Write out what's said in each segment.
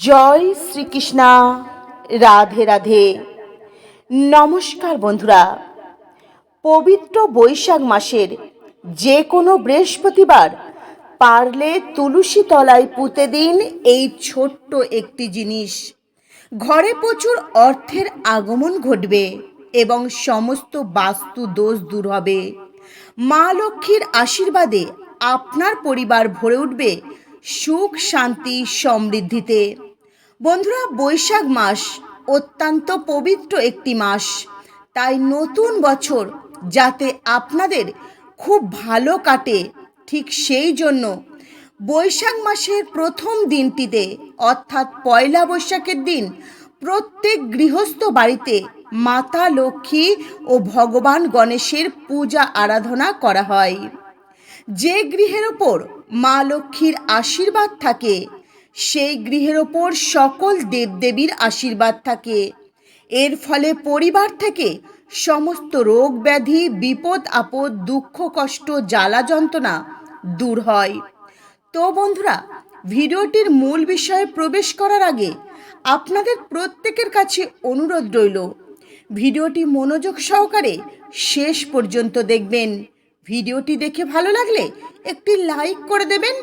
জয় শ্রীকৃষ্ণা, রাধে রাধে। নমস্কার বন্ধুরা, পবিত্র বৈশাখ মাসের যে কোনো বৃহস্পতিবার পারলে তুলসী তলায় পুঁতে দিন এই ছোট্ট একটি জিনিস। ঘরে প্রচুর অর্থের আগমন ঘটবে এবং সমস্ত বাস্তু দোষ দূর হবে। মা লক্ষ্মীর আশীর্বাদে আপনার পরিবার ভরে উঠবে সুখ, শান্তি, সমৃদ্ধিতে। বন্ধুরা, বৈশাখ মাস অত্যন্ত পবিত্র একটি মাস। তাই নতুন বছর যাতে আপনাদের খুব ভালো কাটে, ঠিক সেই জন্য বৈশাখ মাসের প্রথম দিনটিতে, অর্থাৎ পয়লা বৈশাখের দিন, প্রত্যেক গৃহস্থ বাড়িতে মাতা লক্ষ্মী ও ভগবান গণেশের পূজা আরাধনা করা হয়। যে গৃহের ওপর মা লক্ষ্মীর আশীর্বাদ থাকে সেই গৃহের ওপর সকল দেবদেবীর আশীর্বাদ থাকে। এর ফলে পরিবার থেকে সমস্ত রোগ ব্যাধি, বিপদ, আপদ, দুঃখ, কষ্ট, জ্বালা যন্ত্রণা দূর হয়। তো বন্ধুরা, ভিডিওটির মূল বিষয়ে প্রবেশ করার আগে আপনাদের প্রত্যেকের কাছে অনুরোধ রইল, ভিডিওটি মনোযোগ সহকারে শেষ পর্যন্ত দেখবেন। ভিডিওটি দেখে ভালো লাগলে একটি লাইক করে দেবেন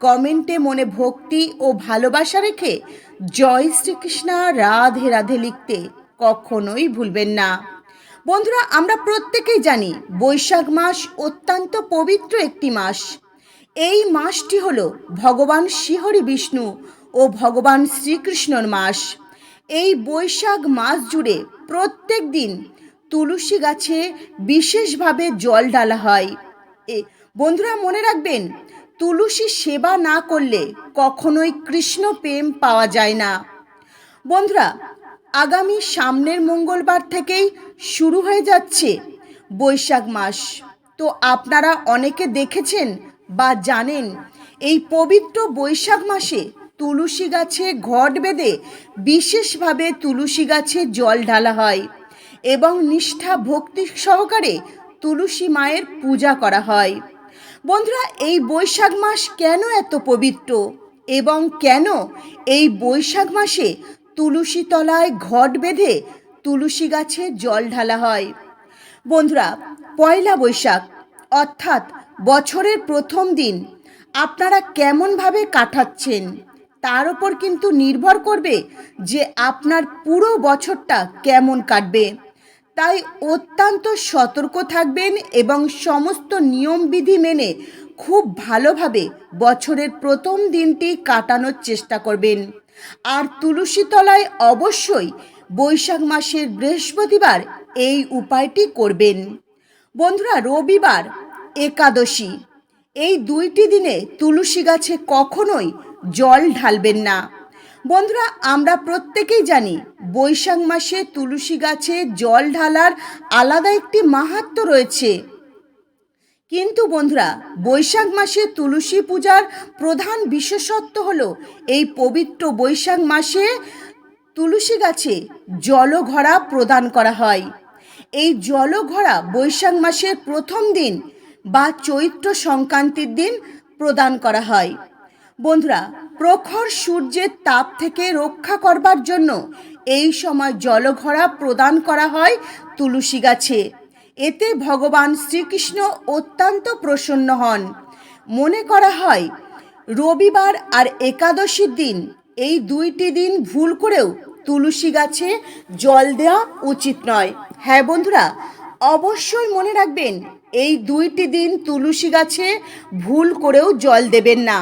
কমেন্টে মনে ভক্তি ও ভালোবাসা রেখে জয় শ্রীকৃষ্ণা, রাধে রাধে লিখতে কখনোই ভুলবেন না। বন্ধুরা, আমরা প্রত্যেকেই জানি বৈশাখ মাস অত্যন্ত পবিত্র একটি মাস। এই মাসটি হল ভগবান শ্রীহরি বিষ্ণু ও ভগবান শ্রীকৃষ্ণর মাস। এই বৈশাখ মাস জুড়ে প্রত্যেক দিন তুলসী গাছে বিশেষভাবে জল ঢালা হয়। এ, বন্ধুরা মনে রাখবেন তুলসী সেবা না করলে কখনোই কৃষ্ণ প্রেম পাওয়া যায় না। বন্ধুরা, আগামী সামনের মঙ্গলবার থেকেই শুরু হয়ে যাচ্ছে বৈশাখ মাস। তো আপনারা অনেকে দেখেছেন বা জানেন, এই পবিত্র বৈশাখ মাসে তুলসী গাছে ঘট বেঁধে বিশেষভাবে তুলসী গাছে জল ঢালা হয় এবং নিষ্ঠা ভক্তি সহকারে তুলসী মায়ের পূজা করা হয়। বন্ধুরা, এই বৈশাখ মাস কেন এত পবিত্র? এবং কেন এই বৈশাখ মাসে তুলসী তলায় ঘট বেঁধে তুলসী গাছে জল ঢালা হয়? বন্ধুরা, পয়লা বৈশাখ, অর্থাৎ বছরের প্রথম দিন, আপনারা কেমনভাবে কাটাচ্ছেন? তার উপর কিন্তু নির্ভর করবে যে আপনার পুরো বছরটা কেমন কাটবে। তাই অত্যন্ত সতর্ক থাকবেন এবং সমস্ত নিয়মবিধি মেনে খুব ভালোভাবে বছরের প্রথম দিনটি কাটানোর চেষ্টা করবেন। আর তুলসী তলায় অবশ্যই বৈশাখ মাসের বৃহস্পতিবার এই উপায়টি করবেন। বন্ধুরা, রবিবার একাদশী। এই দুইটি দিনে তুলসী গাছে কখনোই জল ঢালবেন না। বন্ধুরা, আমরা প্রত্যেকেই জানি বৈশাখ মাসে তুলসী গাছে জল ঢালার আলাদা একটি মাহাত্ম রয়েছে। কিন্তু বন্ধুরা, বৈশাখ মাসে তুলসী পূজার প্রধান বিশেষত্ব হল এই পবিত্র বৈশাখ মাসে তুলসী গাছে জলঘরা প্রদান করা হয়। এই জলঘরা বৈশাখ মাসের প্রথম দিন বা চৈত্র সংক্রান্তির দিন প্রদান করা হয়। বন্ধুরা প্রখর সূর্যের তাপ থেকে রক্ষা করবার জন্য এই সময় জলঘরা প্রদান করা হয় তুলসী গাছে। এতে ভগবান শ্রীকৃষ্ণ অত্যন্ত প্রসন্ন হন। মনে করা হয়, রবিবার আর একাদশীর দিন এই দুইটি দিন ভুল করেও তুলসী গাছে জল দেওয়া উচিত নয়। হ্যাঁ বন্ধুরা, অবশ্যই মনে রাখবেন, এই দুইটি দিন তুলসী গাছে ভুল করেও জল দেবেন না।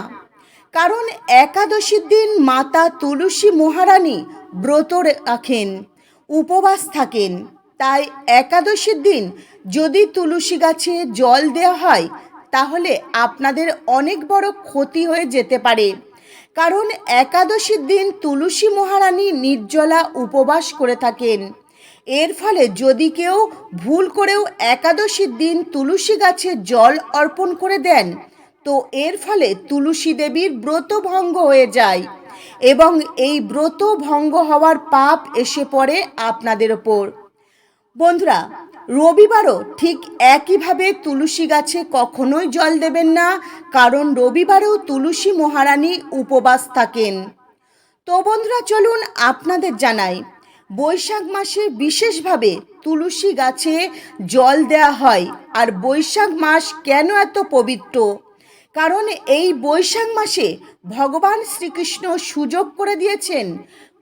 কারণ একাদশীর দিন মাতা তুলসী মহারানী ব্রত রাখেন, উপবাস থাকেন। তাই একাদশীর দিন যদি তুলসী গাছে জল দেওয়া হয়, তাহলে আপনাদের অনেক বড় ক্ষতি হয়ে যেতে পারে। কারণ একাদশীর দিন তুলসী মহারানী নির্জলা উপবাস করে থাকেন। এর ফলে যদি কেউ ভুল করেও একাদশীর দিন তুলসী গাছে জল অর্পণ করে দেন তো এর ফলে তুলসী দেবীর ব্রত ভঙ্গ হয়ে যায় এবং এই ব্রত ভঙ্গ হওয়ার পাপ এসে পড়ে আপনাদের ওপর। বন্ধুরা, রবিবারও ঠিক একইভাবে তুলসী গাছে কখনোই জল দেবেন না, কারণ রবিবারেও তুলসী মহারানী উপবাস থাকেন। তো বন্ধুরা, চলুন আপনাদের জানাই, বৈশাখ মাসে বিশেষভাবে তুলসী গাছে জল দেওয়া হয়, আর বৈশাখ মাস কেন এত পবিত্র? কারণ এই বৈশাখ মাসে ভগবান শ্রীকৃষ্ণ সুযোগ করে দিয়েছেন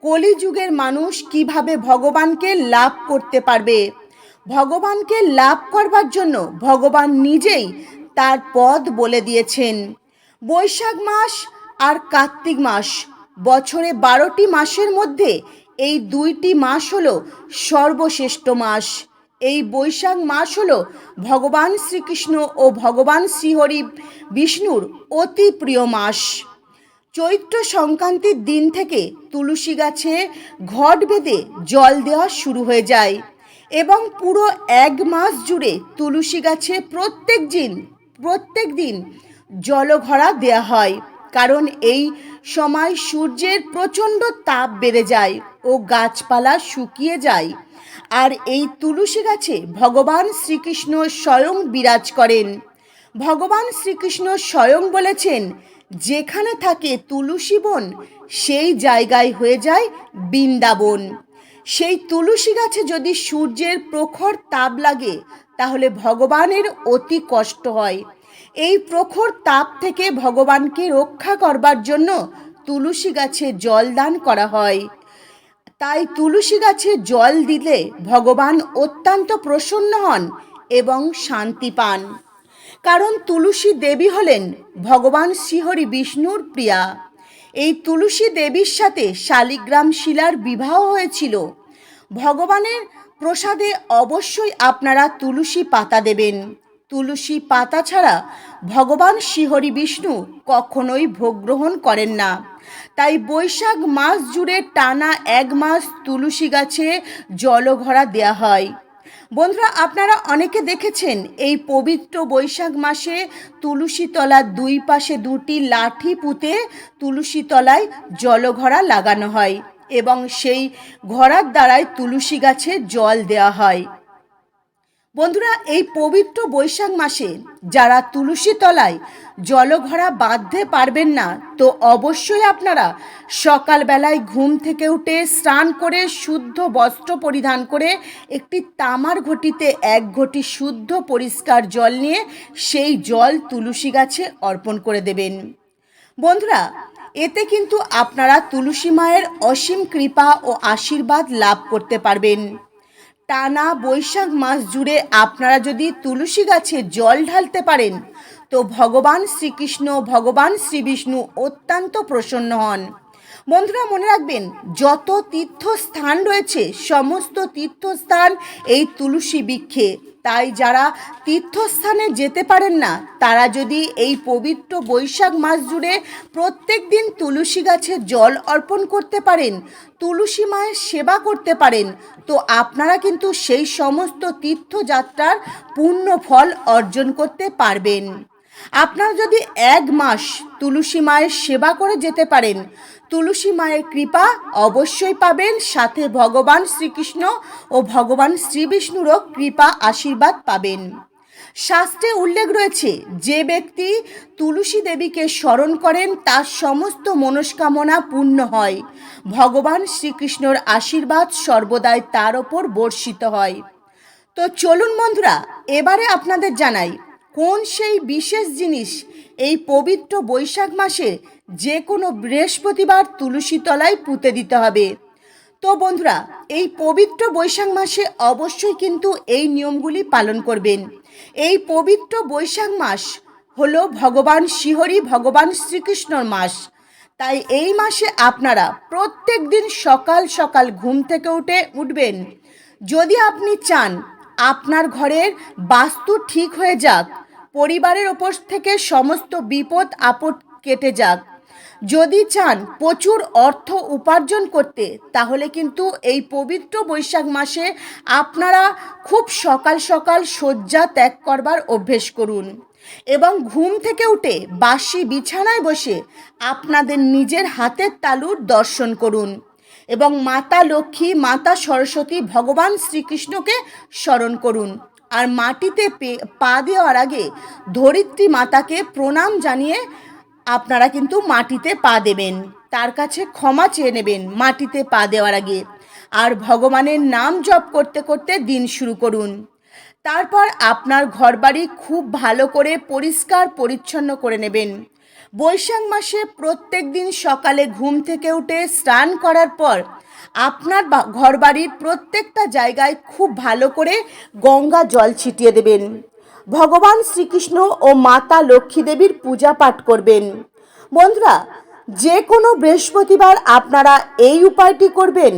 কলিযুগের মানুষ কীভাবে ভগবানকে লাভ করতে পারবে। ভগবানকে লাভ করবার জন্য ভগবান নিজেই তার পদ বলে দিয়েছেন। বৈশাখ মাস আর কার্তিক মাস বছরে বারোটি মাসের মধ্যে এই দুইটি মাস হলো সর্বশ্রেষ্ঠ মাস। এই বৈশাখ মাস হল ভগবান শ্রীকৃষ্ণ ও ভগবান শ্রীহরি বিষ্ণুর অতি প্রিয় মাস। চৈত্র সংক্রান্তির দিন থেকে তুলসী গাছে ঘট বেঁধে জল দেওয়া শুরু হয়ে যায় এবং পুরো এক মাস জুড়ে তুলসী গাছে প্রত্যেক দিন প্রত্যেক দিন জলঘরা দেয়া হয়। কারণ এই সময় সূর্যের প্রচণ্ড তাপ বেড়ে যায় ও গাছপালা শুকিয়ে যায়। আর এই তুলসী গাছে ভগবান শ্রীকৃষ্ণ স্বয়ং বিরাজ করেন। ভগবান শ্রীকৃষ্ণ স্বয়ং বলেছেন, যেখানে থাকে তুলসী বন, সেই জায়গায় হয়ে যায় বৃন্দাবন। সেই তুলসী গাছে যদি সূর্যের প্রখর তাপ লাগে, তাহলে ভগবানের অতি কষ্ট হয়। এই প্রখর তাপ থেকে ভগবানকে রক্ষা করবার জন্য তুলসী গাছে জল দান করা হয়। তাই তুলসী গাছে জল দিলে ভগবান অত্যন্ত প্রসন্ন হন এবং শান্তি পান। কারণ তুলসী দেবী হলেন ভগবান শ্রীহরি বিষ্ণুর প্রিয়া। এই তুলসী দেবীর সাথে শালিগ্রাম শিলার বিবাহ হয়েছিল। ভগবানের প্রসাদে অবশ্যই আপনারা তুলসী পাতা দেবেন। তুলসী পাতা ছাড়া ভগবান শ্রীহরি বিষ্ণু কখনোই ভোগ গ্রহণ করেন না। তাই বৈশাখ মাস জুড়ে টানা এক মাস তুলসী গাছে জলঘরা দেয়া হয়। বন্ধুরা, আপনারা অনেকে দেখেছেন এই পবিত্র বৈশাখ মাসে তুলসী তলার দুই পাশে দুটি লাঠি পুঁতে তুলসী তলায় জলঘরা লাগানো হয় এবং সেই ঘরার দ্বারাই তুলসী গাছে জল দেওয়া হয়। বন্ধুরা, এই পবিত্র বৈশাখ মাসে যারা তুলসী তলায় জলঘরা বাঁধতে পারবেন না, তো অবশ্যই আপনারা সকালবেলায় ঘুম থেকে উঠে স্নান করে শুদ্ধ বস্ত্র পরিধান করে একটি তামার ঘটিতে এক ঘটি শুদ্ধ পরিষ্কার জল নিয়ে সেই জল তুলসী গাছে অর্পণ করে দেবেন। বন্ধুরা, এতে কিন্তু আপনারা তুলসী মায়ের অসীম কৃপা ও আশীর্বাদ লাভ করতে পারবেন। টানা বৈশাখ মাস জুড়ে আপনারা যদি তুলসী গাছে জল ঢালতে পারেন, তো ভগবান শ্রীকৃষ্ণ, ভগবান শ্রীবিষ্ণু অত্যন্ত প্রসন্ন হন। বন্ধুরা, মনে রাখবেন, যত তীর্থস্থান রয়েছে, সমস্ত তীর্থস্থান এই তুলসী বৃক্ষে। তাই যারা তীর্থস্থানে যেতে পারেন না, তারা যদি এই পবিত্র বৈশাখ মাস জুড়ে প্রত্যেক দিন তুলসী গাছে জল অর্পণ করতে পারেন, তুলসী মায়ের সেবা করতে পারেন, তো আপনারা কিন্তু সেই সমস্ত তীর্থযাত্রার পূর্ণ ফল অর্জন করতে পারবেন। আপনারা যদি এক মাস তুলসী মায়ের সেবা করে যেতে পারেন, তুলসী মায়ের কৃপা অবশ্যই পাবেন। সাথে ভগবান শ্রীকৃষ্ণ ও ভগবান শ্রীবিষ্ণুরও কৃপা আশীর্বাদ পাবেন। শাস্ত্রে উল্লেখ রয়েছে, যে ব্যক্তি তুলসী দেবীকে স্মরণ করেন, তার সমস্ত মনস্কামনা পূর্ণ হয়। ভগবান শ্রীকৃষ্ণর আশীর্বাদ সর্বদাই তার ওপর বর্ষিত হয়। তো চলুন বন্ধুরা, এবারে আপনাদের জানাই কোন সেই বিশেষ জিনিস এই পবিত্র বৈশাখ মাসে যে কোনো বৃহস্পতিবার তুলসী তলায় পুঁতে দিতে হবে? তো বন্ধুরা, এই পবিত্র বৈশাখ মাসে অবশ্যই কিন্তু এই নিয়মগুলি পালন করবেন। এই পবিত্র বৈশাখ মাস হলো ভগবান শ্রীহরি ভগবান শ্রীকৃষ্ণর মাস। তাই এই মাসে আপনারা প্রত্যেক দিন সকাল সকাল ঘুম থেকে উঠে উঠবেন। যদি আপনি চান আপনার ঘরের বাস্তু ঠিক হয়ে যাক পরিবারের ওপর থেকে সমস্ত বিপদ, আপদ কেটে যাক। যদি চান প্রচুর অর্থ উপার্জন করতে, তাহলে কিন্তু এই পবিত্র বৈশাখ মাসে আপনারা খুব সকাল সকাল শয্যা ত্যাগ করবার অভ্যেস করুন এবং ঘুম থেকে উঠে বাসি বিছানায় বসে আপনাদের নিজের হাতের তালুর দর্শন করুন এবং মাতা লক্ষ্মী, মাতা সরস্বতী, ভগবান শ্রীকৃষ্ণকে স্মরণ করুন। আর মাটিতে পে- দেওয়ার আগে ধরিত্রী মাতাকে প্রণাম জানিয়ে আপনারা কিন্তু মাটিতে পা দেবেন। তার কাছে ক্ষমা চেয়ে নেবেন মাটিতে পা দেওয়ার আগে। আর ভগবানের নাম জপ করতে করতে দিন শুরু করুন। তারপর আপনার ঘরবাড়ি খুব ভালো করে পরিষ্কার পরিচ্ছন্ন করে নেবেন। বৈশাখ মাসে প্রত্যেক দিন সকালে ঘুম থেকে উঠে স্নান করার পর আপনার ঘর ঘরবাড়ির প্রত্যেকটা জায়গায় খুব ভালো করে গঙ্গা জল ছিটিয়ে দেবেন। ভগবান শ্রীকৃষ্ণ ও মাতা লক্ষ্মী দেবীর পূজা পাঠ করবেন। বন্ধুরা, যে কোনো বৃহস্পতিবার আপনারা এই উপায়টি করবেন।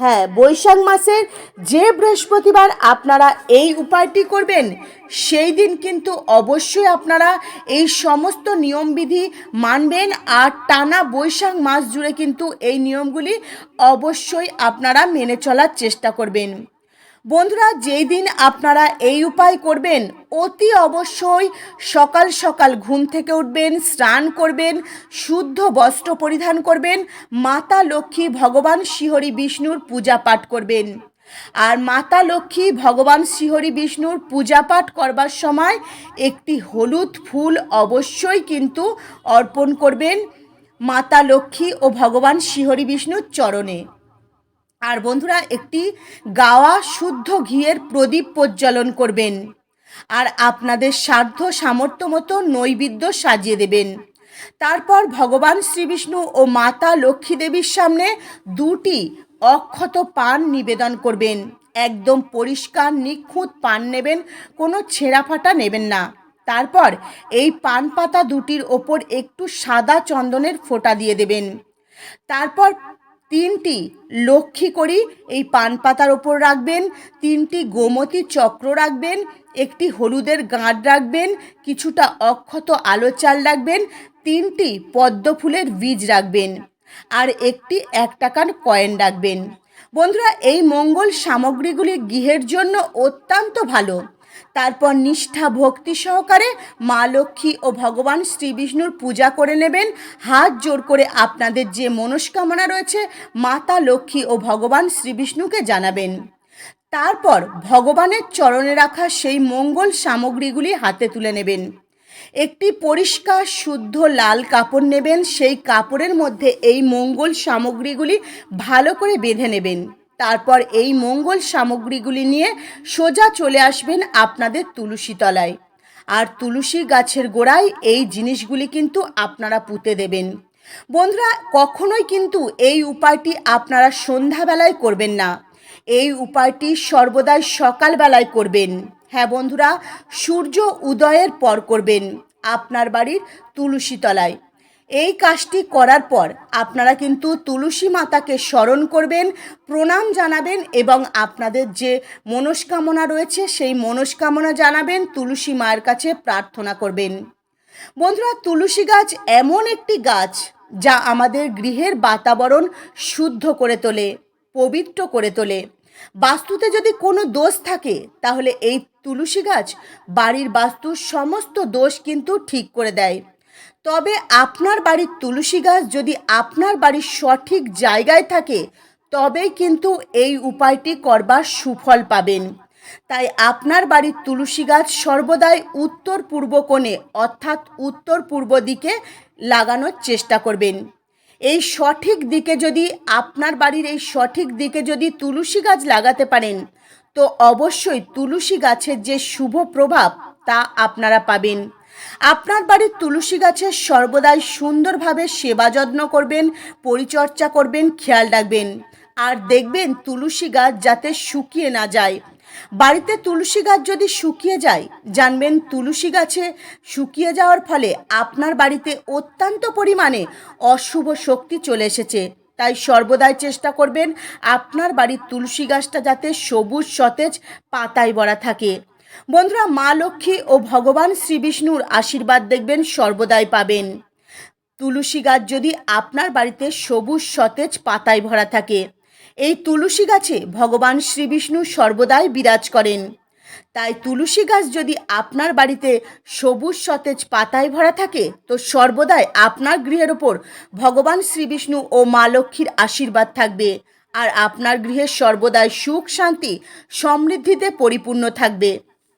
হ্যাঁ বৈশাখ মাসের যে বৃহস্পতিবার আপনারা এই উপায়টি করবেন, সেই দিন কিন্তু অবশ্যই আপনারা এই সমস্ত নিয়মবিধি মানবেন আর টানা বৈশাখ মাস জুড়ে কিন্তু এই নিয়মগুলি অবশ্যই আপনারা মেনে চলার চেষ্টা করবেন। বন্ধুরা, যেই দিন আপনারা এই উপায় করবেন, অতি অবশ্যই সকাল সকাল ঘুম থেকে উঠবেন, স্নান করবেন, শুদ্ধ বস্ত্র পরিধান করবেন, মাতা লক্ষ্মী ভগবান শ্রীহরি বিষ্ণুর পূজা পাঠ করবেন। আর মাতা লক্ষ্মী ভগবান শ্রীহরি বিষ্ণুর পূজা পাঠ করবার সময় একটি হলুদ ফুল অবশ্যই কিন্তু অর্পণ করবেন মাতা লক্ষ্মী ও ভগবান শ্রীহরি বিষ্ণুর চরণে। আর বন্ধুরা, একটি গাওয়া শুদ্ধ ঘিয়ের প্রদীপ প্রজ্বলন করবেন। আর আপনাদের সাধ্য সামর্থ্য মতো নৈবেদ্য সাজিয়ে দেবেন। তারপর ভগবান শ্রীবিষ্ণু ও মাতা লক্ষ্মী দেবীর সামনে দুটি অক্ষত পান নিবেদন করবেন। একদম পরিষ্কার, নিখুঁত পান নেবেন, কোনো ছেঁড়া ফাটা নেবেন না। তারপর এই পান পাতা দুটির ওপর একটু সাদা চন্দনের ফোঁটা দিয়ে দেবেন। তারপর তিনটি লক্ষ্মী করি এই পান পাতার ওপর রাখবেন, তিনটি গোমতী চক্র রাখবেন, একটি হলুদের গাঁট রাখবেন, কিছুটা অক্ষত আলো চাল রাখবেন, তিনটি পদ্ম ফুলের বীজ রাখবেন আর একটি এক টাকার কয়েন রাখবেন। বন্ধুরা, এই মঙ্গল সামগ্রীগুলি গৃহের জন্য অত্যন্ত ভালো। তারপর নিষ্ঠা, ভক্তি সহকারে মা লক্ষ্মী ও ভগবান শ্রী বিষ্ণুর পূজা করে নেবেন। হাত জোর করে আপনাদের যে মনস্কামনা রয়েছে, মাতা লক্ষ্মী ও ভগবান শ্রী বিষ্ণুকে জানাবেন। তারপর ভগবানের চরণে রাখা সেই মঙ্গল সামগ্রীগুলি হাতে তুলে নেবেন। একটি পরিষ্কার, শুদ্ধ লাল কাপড় নেবেন। সেই কাপড়ের মধ্যে এই মঙ্গল সামগ্রীগুলি ভালো করে বেঁধে নেবেন। তারপর এই মঙ্গল সামগ্রীগুলি নিয়ে সোজা চলে আসবেন আপনাদের তুলসী তলায়। আর তুলসী গাছের গোড়ায় এই জিনিসগুলি কিন্তু আপনারা পুঁতে দেবেন। বন্ধুরা, কখনোই কিন্তু এই উপায়টি আপনারা সন্ধ্যাবেলায় করবেন না। এই উপায়টি সর্বদাই সকালবেলায় করবেন। হ্যাঁ বন্ধুরা, সূর্য উদয়ের পর করবেন আপনার বাড়ির তুলসী তলায়। এই কাজটি করার পর আপনারা কিন্তু তুলসী মাতাকে স্মরণ করবেন, প্রণাম জানাবেন এবং আপনাদের যে মনস্কামনা রয়েছে সেই মনস্কামনা জানাবেন, তুলসী মায়ের কাছে প্রার্থনা করবেন। বন্ধুরা, তুলসী গাছ এমন একটি গাছ যা আমাদের গৃহের বাতাবরণ শুদ্ধ করে তোলে, পবিত্র করে তোলে। বাস্তুতে যদি কোনো দোষ থাকে, তাহলে এই তুলসী গাছ বাড়ির বাস্তুর সমস্ত দোষ কিন্তু ঠিক করে দেয়। তবে আপনার বাড়ির তুলসী গাছ যদি আপনার বাড়ির সঠিক জায়গায় থাকে, তবেই কিন্তু এই উপায়টি করবার সুফল পাবেন। তাই আপনার বাড়ির তুলসী গাছ সর্বদাই উত্তর পূর্ব কোণে, অর্থাৎ উত্তর পূর্ব দিকে লাগানোর চেষ্টা করবেন। এই সঠিক দিকে যদি, আপনার বাড়ির এই সঠিক দিকে যদি তুলসী গাছ লাগাতে পারেন, তো অবশ্যই তুলসী গাছের যে শুভ প্রভাব, তা আপনারা পাবেন। আপনার বাড়ির তুলসী গাছের সর্বদাই সুন্দরভাবে সেবা যত্ন করবেন, পরিচর্যা করবেন, খেয়াল রাখবেন। আর দেখবেন তুলসী গাছ যাতে শুকিয়ে না যায়। বাড়িতে তুলসী গাছ যদি শুকিয়ে যায়, জানবেন তুলসী গাছে শুকিয়ে যাওয়ার ফলে আপনার বাড়িতে অত্যন্ত পরিমাণে অশুভ শক্তি চলে এসেছে। তাই সর্বদাই চেষ্টা করবেন আপনার বাড়ির তুলসী গাছটা যাতে সবুজ, সতেজ পাতায় ভরা থাকে। বন্ধুরা, মা লক্ষ্মী ও ভগবান শ্রী বিষ্ণুর আশীর্বাদ দেখবেন, সর্বদাই পাবেন। তুলসী গাছ যদি আপনার বাড়িতে সবুজ, সতেজ পাতায় ভরা থাকে, এই তুলসী গাছে ভগবান শ্রী বিষ্ণু সর্বদাই বিরাজ করেন। তাই তুলসী গাছ যদি আপনার বাড়িতে সবুজ, সতেজ পাতায় ভরা থাকে, তো সর্বদাই আপনার গৃহের ওপর ভগবান শ্রী বিষ্ণু ও মা লক্ষ্মীর আশীর্বাদ থাকবে। আর আপনার গৃহে সর্বদাই সুখ, শান্তি, সমৃদ্ধিতে পরিপূর্ণ থাকবে।